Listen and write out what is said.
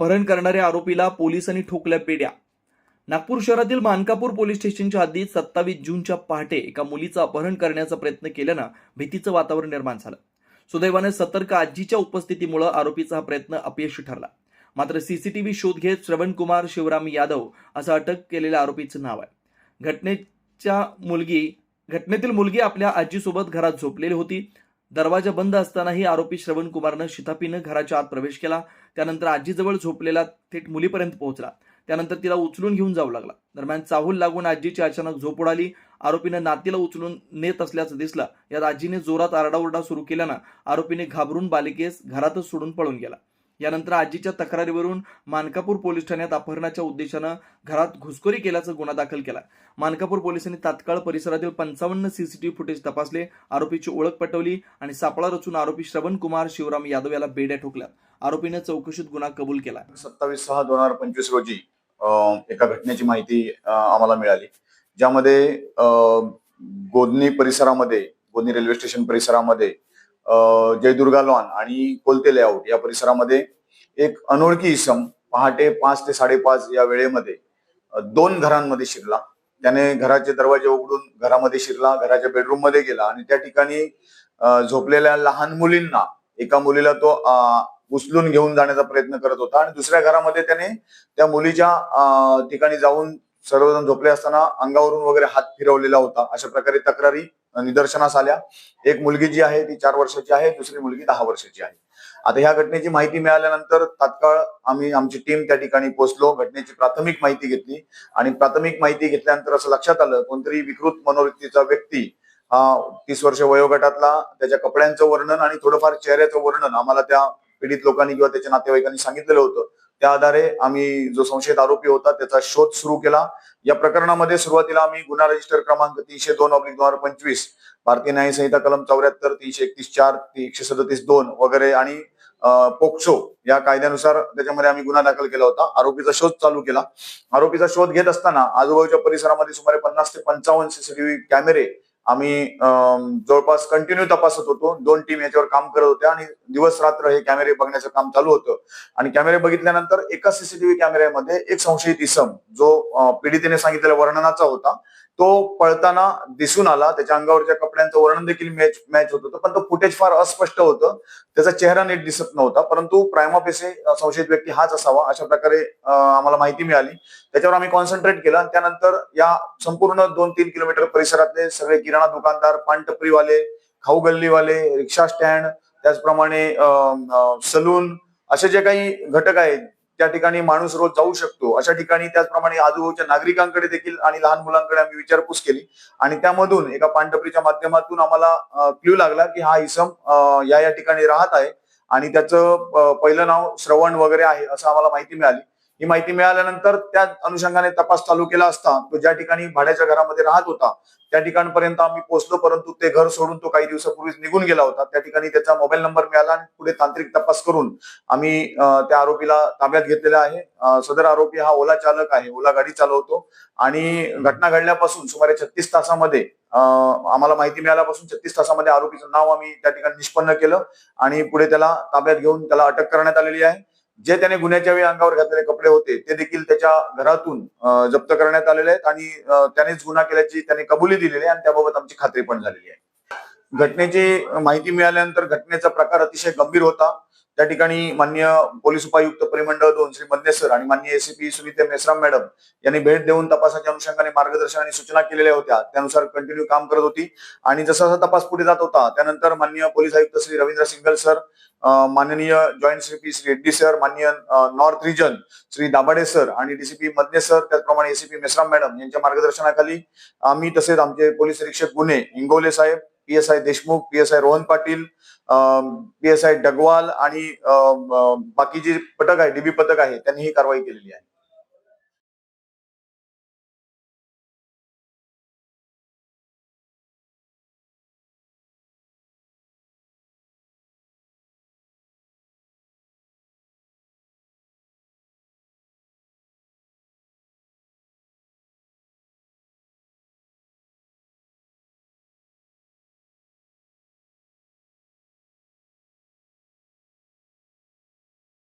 अपहरण करणाऱ्या आरोपीला पोलिसांनी ठोकल्या पेड्या. नागपूर शहरातील मानकापूर पोलीस स्टेशनच्या हद्दीत सत्तावीस जूनच्या पहाटे एका मुलीचं अपहरण करण्याचा प्रयत्न केल्यानं भीतीचं वातावरण निर्माण झालं. सुदैवाने सतर्क आजीच्या उपस्थितीमुळे आरोपीचा हा प्रयत्न अपयशी ठरला. मात्र सीसीटीव्ही शोध घेत श्रवणकुमार शिवराम यादव असं अटक केलेल्या आरोपीचं नाव आहे. घटनेच्या मुलगी घटनेतील मुलगी आपल्या आजीसोबत घरात झोपलेली होती. दरवाजा बंद असतानाही आरोपी श्रवण कुमारनं शितापीनं घराच्या आत प्रवेश केला. त्यानंतर आजीजवळ झोपलेला थेट मुलीपर्यंत पोहोचला. त्यानंतर तिला उचलून घेऊन जाऊ लागला. दरम्यान चाहूल लागून आजीची अचानक झोप उडाली. आरोपीनं नातीला उचलून नेत असल्याचं दिसलं. यात आजीने जोरात आरडाओरडा सुरू केल्यानं आरोपीने घाबरून बालिकेस घरातच सोडून पळून गेला. यानंतर आजीच्या तक्रारीवरून मानकापूर पोलीस ठाण्यात अपहरणाच्या उद्देशानं घरात घुसखोरी केल्याचा गुन्हा दाखल केला. मानकापूर पोलिसांनी तात्काळ परिसरातील पंचावन्न सीसीटीव्ही फुटेज तपासले आरोपीची ओळख पटवली आणि सापळा रचून आरोपी श्रवण कुमार शिवराम यादव याला बेड्या ठोकल्या. आरोपीने चौकशीत गुन्हा कबूल केला. सत्तावीस सहा दोन हजार पंचवीस रोजी एका घटनेची माहिती आम्हाला मिळाली. ज्यामध्ये गोदनी परिसरामध्ये गोदनी रेल्वे स्टेशन परिसरामध्ये जयदुर्गा लॉन आणि कोलते लेआउट या परिसरामध्ये एक अनोळखी इसम पहाटे पाच ते साडेपाच या वेळेमध्ये दोन घरांमध्ये शिरला. त्याने घराचे दरवाजे उघडून घरामध्ये शिरला घराच्या बेडरूममध्ये गेला आणि त्या ठिकाणी झोपलेल्या लहान मुलींना एका मुलीला तो उचलून घेऊन जाण्याचा प्रयत्न करत होता आणि दुसऱ्या घरामध्ये त्याने त्या मुलीच्या ठिकाणी जाऊन सर्वजण झोपले असताना अंगावरून वगैरे हात फिरवलेला होता. अशा प्रकारे तक्रारी निदर्शनास आल्या. एक मुलगी जी आहे ती चार वर्षाची आहे दुसरी मुलगी दहा वर्षाची आहे. आता ह्या घटनेची माहिती मिळाल्यानंतर तात्काळ आम्ही आमची टीम त्या ठिकाणी पोहोचलो घटनेची प्राथमिक माहिती घेतली. आणि प्राथमिक माहिती घेतल्यानंतर असं लक्षात आलं कोणतरी विकृत मनोवृत्तीचा व्यक्ती हा तीस वर्ष वयोगटातला त्याच्या कपड्यांचं वर्णन आणि थोडंफार चेहऱ्याचं वर्णन आम्हाला त्या पीडित लोकांनी किंवा त्याच्या नातेवाईकांनी सांगितलेलं होतं. त्या आधारे आम्ही जो संशयित आरोपी होता त्याचा शोध सुरू केला. या प्रकरणामध्ये सुरुवातीला आम्ही गुन्हा रजिस्टर क्रमांक तीनशे दोन ऑब्लिक दोन हजार पंचवीस भारतीय न्याय संहिता कलम चौऱ्याहत्तर तीनशे एकतीस चार एकशे सदतीस दोन वगैरे आणि पोक्सो या कायद्यानुसार त्याच्यामध्ये आम्ही गुन्हा दाखल केला होता. आरोपीचा शोध चालू केला. आरोपीचा शोध घेत असताना आजूबाजूच्या परिसरामध्ये सुमारे पन्नास ते पंचावन्न सीसीटीव्ही कॅमेरे आम्ही जवळपास कंटिन्यू तपासत होतो. दोन टीम याच्यावर काम करत होत्या आणि दिवस रात्र हे कॅमेरे बघण्याचं काम चालू होतं. आणि कॅमेरे बघितल्यानंतर एका सीसीटीव्ही कॅमेऱ्यामध्ये एक संशयित इसम जो पीडितेने सांगितलेल्या वर्णनाचा होता तो पळताना दिसून आला. त्याच्या अंगावरच्या कपड्यांचं वर्णन देखील मॅच मॅच होत होतं. पण तो फुटेज फार अस्पष्ट होतं. त्याचा चेहरा नीट दिसत नव्हता. परंतु प्रायमापेसे संशयित व्यक्ती हाच असावा अशा प्रकारे आम्हाला माहिती मिळाली. त्याच्यावर आम्ही कॉन्सन्ट्रेट केलं. आणि त्यानंतर या संपूर्ण दोन तीन किलोमीटर परिसरातले सगळे किराणा दुकानदार पानटपरीवाले खाऊ गल्लीवाले रिक्षा स्टँड त्याचप्रमाणे सलून असे जे काही घटक आहेत त्या ठिकाणी माणूस रोज जाऊ शकतो. अशा ठिकाणी त्याचप्रमाणे आजूबाजूच्या नागरिकांकडे देखील आणि लहान मुलांकडे आम्ही विचारपूस केली. आणि त्यामधून एका पानटपरीच्या माध्यमातून आम्हाला क्ल्यू लागला की हा इसम या या ठिकाणी राहत आहे. आणि त्याचं पहिलं नाव श्रवण वगैरे आहे असं आम्हाला माहिती मिळाली. ही माहिती मिळाल्यानंतर त्या अनुषंगाने तपास चालू केला असता तो ज्या ठिकाणी भाड्याच्या घरामध्ये राहत होता त्या ठिकाणपर्यंत आम्ही पोहोचलो परंतु ते घर सोडून तो काही दिवसापूर्वीच निघून गेला होता. त्या ठिकाणी त्याचा मोबाईल नंबर मिळाला आणि पुढे तांत्रिक तपास करून आम्ही त्या आरोपीला ताब्यात घेतलेला आहे. सदर आरोपी हा ओला चालक आहे ओला गाडी चालवतो आणि घटना घडल्यापासून सुमारे छत्तीस तासामध्ये आम्हाला माहिती मिळाल्यापासून छत्तीस तासामध्ये आरोपीचं नाव आम्ही त्या ठिकाणी निष्पन्न केलं आणि पुढे त्याला ताब्यात घेऊन त्याला अटक करण्यात आलेली आहे. जे त्याने गुन्ह्याच्या वेळी अंगावर घातलेले कपडे होते ते देखील त्याच्या घरातून जप्त करण्यात आलेले आहेत आणि त्यानेच गुन्हा केल्याची त्याने कबुली दिलेली आहे आणि त्याबाबत आमची खात्री पण झालेली आहे. घटनेची माहिती मिळाल्यानंतर घटनेचा प्रकार अतिशय गंभीर होता. त्या ठिकाणी मान्य पोलीस उपायुक्त परिमंडळ दोन श्री मदने सर आणि मान्य एसीपी सुनीते मेसराम मॅडम यांनी भेट देऊन तपासाच्या अनुषंगाने मार्गदर्शन आणि सूचना केलेल्या होत्या. त्यानुसार कंटिन्यू काम करत होती. आणि जसा जसा तपास पुढे जात होता त्यानंतर मान्य पोलीस आयुक्त श्री रवींद्र सिंगल सर माननीय joint CP Shri Reddy sir माननीय north region Shri Dabhade sir आणि डीसीपी मदने सर त्याचप्रमाणे एसीपी मेसराम मॅडम यांच्या मार्गदर्शनाखाली आम्ही तसेच आमचे पोलीस निरीक्षक गुन्हे इंगोले साहेब PSI S I Deshmukh PSI Rohan Patil P S I Dagwal आणि बाकी जे पथक आहे डीबी पथक आहे त्यांनी ही कारवाई केलेली आहे.